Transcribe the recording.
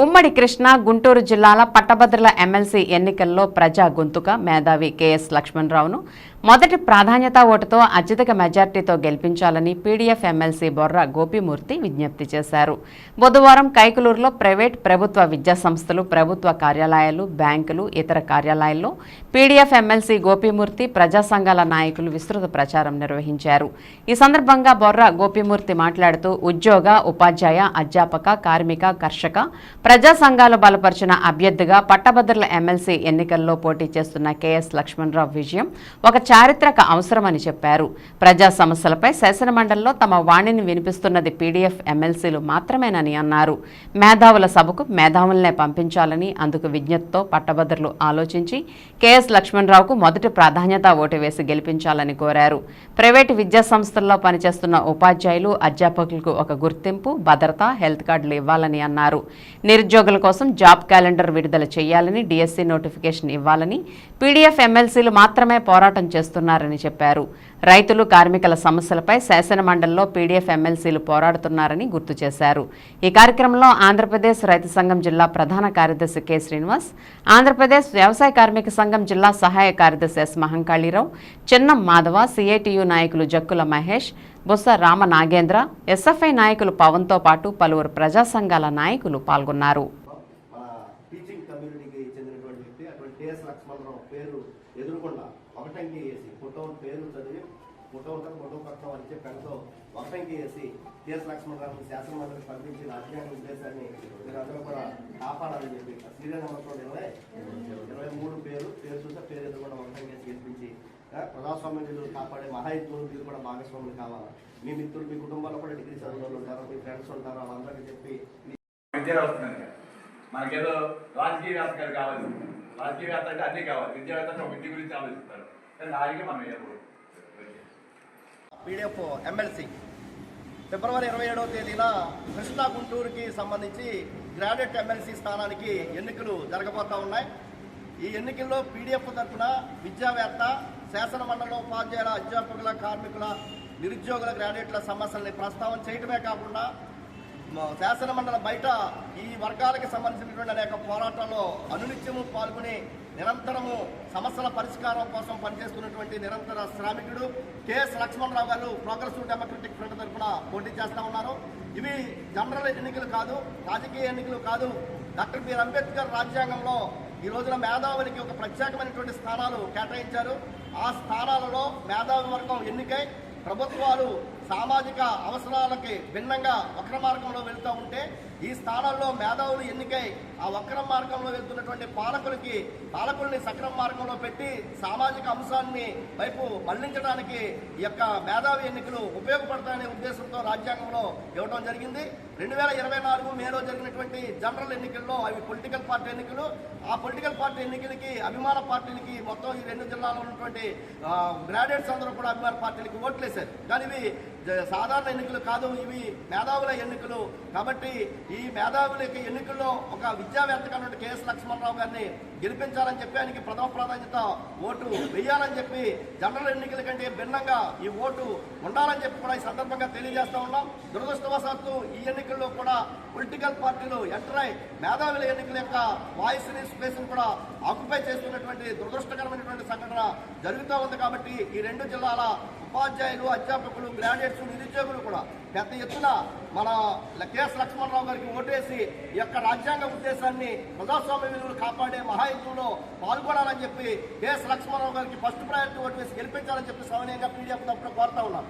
ఉమ్మడి కృష్ణా గుంటూరు జిల్లాల పట్టభద్రుల ఎమ్మెల్సీ ఎన్నికల్లో ప్రజా గొంతుక మేధావి కెఎస్ లక్ష్మణరావును. మొదటి ప్రాధాన్యత ఓటుతో అత్యధిక మెజార్టీతో గెలిపించాలని పీడీఎఫ్ ఎమ్మెల్సీ బొర్ర గోపిమూర్తి విజ్ఞప్తి చేశారు. బుధవారం కైకలూరులో ప్రైవేట్ ప్రభుత్వ విద్యా సంస్థలు ప్రభుత్వ కార్యాలయాలు బ్యాంకులు ఇతర కార్యాలయాల్లో పీడీఎఫ్ ఎమ్మెల్సీ గోపిమూర్తి ప్రజా సంఘాల నాయకులు విస్తృత ప్రచారం నిర్వహించారు. ఈ సందర్భంగా బొర్ర గోపిమూర్తి మాట్లాడుతూ ఉద్యోగ ఉపాధ్యాయ అధ్యాపక కార్మిక కర్షక ప్రజా సంఘాలు బలపరిచిన అభ్యర్థిగా పట్టభద్రుల ఎమ్మెల్సీ ఎన్నికల్లో పోటీ చేస్తున్న కెఎస్ లక్ష్మణరావు విజయం ఒక చారిత్రక అవసరమని చెప్పారు. ప్రజా సమస్యలపై శాసనమండలిలో తమ వాణిని వినిపిస్తున్నది పీడీఎఫ్ ఎమ్మెల్సీలు మాత్రమేనని అన్నారు. మేధావుల సభకు మేధావులనే పంపించాలని అందుకు విజ్ఞప్తితో పట్టభద్రులు ఆలోచించి కెఎస్ లక్ష్మణరావుకు మొదటి ప్రాధాన్యత ఓటు వేసి గెలిపించాలని కోరారు. ప్రైవేటు విద్యా సంస్థల్లో పనిచేస్తున్న ఉపాధ్యాయులు అధ్యాపకులకు ఒక గుర్తింపు భద్రత హెల్త్ కార్డులు ఇవ్వాలని అన్నారు. నిరుద్యోగుల కోసం జాబ్ క్యాలెండర్ విడుదల చేయాలని డిఎస్సి నోటిఫికేషన్ ఇవ్వాలని పీడీఎఫ్ ఎమ్మెల్సీలు మాత్రమే పోరాటం చేస్తున్నారని చెప్పారు. రైతులు కార్మికుల సమస్యలపై శాసనమండలిలో పీడీఎఫ్ ఎమ్మెల్సీలు పోరాడుతున్నారని గుర్తు చేశారు. ఈ కార్యక్రమంలో ఆంధ్రప్రదేశ్ రైతు సంఘం జిల్లా ప్రధాన కార్యదర్శి కె. శ్రీనివాస్ ఆంధ్రప్రదేశ్ వ్యవసాయ కార్మిక సంఘం జిల్లా సహాయ కార్యదర్శి ఎస్. మహంకాళీరావు చెన్నం మాధవ సిఐటియు నాయకులు జక్కుల మహేష్ బొత్స రామ నాగేంద్ర ఎస్ఎఫ్ఐ నాయకులు పవన్తో పాటు పలువురు ప్రజా సంఘాల నాయకులు పాల్గొన్నారు. పేరు ఎదురుకుండా. ఒకటంకి వేసి ఫోటో పేరు చదివి ఫోటో ఉంటుంది అని పక్కన వచ్చే ఒకటంకి వేసి టిఎస్ లక్ష్మణరావుని శాసనమండలికి పంపించిన అధ్యయన ఉద్దేశాన్ని మీరు కూడా కాపాడాలని చెప్పి సీరియల్ నెంబర్ కూడా ఇరవై. ఇరవై మూడు పేరు పేరు చూస్తే పేరు ఎదురుకుండా ఒకటంకి వేసి గెలిపించి ఆ, విలువలు కాపాడే మహాయుద్ధులు మీరు కూడా భాగస్వాములు కావాలా? మీ మిత్రులు మీ కుటుంబాల్లో కూడా డిగ్రీ చదివిన ఉంటారు? మీ ఫ్రెండ్స్ ఉంటారు? వాళ్ళందరికీ చెప్పి విద్య వస్తుందండి మనకేదో గారు కావాలి. రాజకీయవేత్త అంటే అన్నీ కావాలి. విద్యావేత్త అంటే ఒక విద్య గురించి ఆలోచిస్తారు. కానీ దానికి మనం వేయకూడదు పీడిఎఫ్ ఎమ్మెల్సీ ఫిబ్రవరి ఇరవై ఏడవ తేదీన కృష్ణా గుంటూరుకి సంబంధించి గ్రాడ్యుయేట్ ఎమ్మెల్సీ స్థానానికి ఎన్నికలు జరగబోతా ఉన్నాయి. ఈ ఎన్నికల్లో పీడిఎఫ్ తరఫున విద్యావేత్త శాసన మండలి ఉపాధ్యాయుల అధ్యాపకుల కార్మికుల నిరుద్యోగుల గ్రాడ్యుయేట్ల సమస్యల్ని ప్రస్తావన చేయడమే కాకుండా శాసనమండలి శాసన బయట ఈ వర్గాలకు సంబంధించినటువంటి అనేక పోరాటాల్లో అనునిత్యము పాల్గొని నిరంతరము సమస్యల పరిష్కారం కోసం పనిచేస్తున్నటువంటి నిరంతర శ్రామికుడు కెఎస్ లక్ష్మణరావు గారు ప్రోగ్రెసివ్ డెమోక్రటిక్ ఫ్రంట్ తరఫున పోటీ చేస్తా ఉన్నారు. ఇవి జనరల్ ఎన్నికలు కాదు రాజకీయ ఎన్నికలు కాదు. డాక్టర్ బిఆర్ అంబేద్కర్ రాజ్యాంగంలో ఈ రోజున మేధావులకి ఒక ప్రత్యేకమైనటువంటి స్థానాలు కేటాయించారు. ఆ స్థానాలలో మేధావి వర్గం ఎన్నికై ప్రభుత్వాలు సామాజిక అవసరాలకి భిన్నంగా వక్ర మార్గంలో వెళ్తూ ఉంటే ఈ స్థానాల్లో మేధావులు ఎన్నికై ఆ వక్ర మార్గంలో వెళ్తున్నటువంటి పాలకులకి పాలకుల్ని సక్రమ మార్గంలో పెట్టి సామాజిక అంశాన్ని వైపు మళ్ళించడానికి ఈ యొక్క మేధావి ఎన్నికలు ఉపయోగపడతాయనే ఉద్దేశంతో రాజ్యాంగంలో ఇవ్వడం జరిగింది. రెండు వేల ఇరవై నాలుగు మేలో జరిగినటువంటి జనరల్ ఎన్నికల్లో అవి పొలిటికల్ పార్టీ ఎన్నికలు. ఆ పొలిటికల్ పార్టీ ఎన్నికలకి అభిమాన పార్టీలకి మొత్తం ఈ రెండు జిల్లాలో ఉన్నటువంటి గ్రాడ్యుయేట్స్ అందరూ కూడా అభిమాన పార్టీలకి ఓట్లేశారు. కానీ ఇవి సాధారణ ఎన్నికలు కాదు ఇవి మేధావుల ఎన్నికలు. కాబట్టి ఈ మేధావులకి ఎన్నికల్లో ఒక విద్యావేత్తగా ఉన్న కేఎస్ లక్ష్మణరావు గారిని గెలిపించాలని చెప్పి ఆయనకి ప్రథమ ప్రాధాన్యత ఓటు వేయాలని చెప్పి జనరల్ ఎన్నికల కంటే భిన్నంగా ఈ ఓటు ఉండాలని చెప్పి కూడా ఈ సందర్భంగా తెలియజేస్తా ఉన్నాం. దురదృష్టవశాత్తు ఈ ఎన్నికల్లో కూడా పొలిటికల్ పార్టీలు ఎంటర్ అయి మేధావుల ఎన్నికల యొక్క వాయిస్ని స్పేస్ కూడా ఆక్యుపై చేస్తున్నటువంటి దురదృష్టకరమైనటువంటి సంఘటన జరుగుతూ ఉంది కాబట్టి ఈ రెండు జిల్లాల ఉపాధ్యాయులు అధ్యాపకులు గ్రాడ్యుయేట్స్ నిరుద్యోగులు కూడా పెద్ద ఎత్తున మన కెఎస్ లక్ష్మణరావు గారికి ఓటేసి ఈ యొక్క రాజ్యాంగ ఉద్దేశాన్ని ప్రజాస్వామ్య విలువలు కాపాడే మహాయుద్ధంలో పాల్గొనాలని చెప్పి ఎస్ లక్ష్మణరావు గారికి ఫస్ట్ ప్రయారిటీ ఓటు వేసి గెలిపించాలని చెప్పి సవనీయంగా పీడిఎఫ్ తరఫున కోరుతా ఉన్నాం.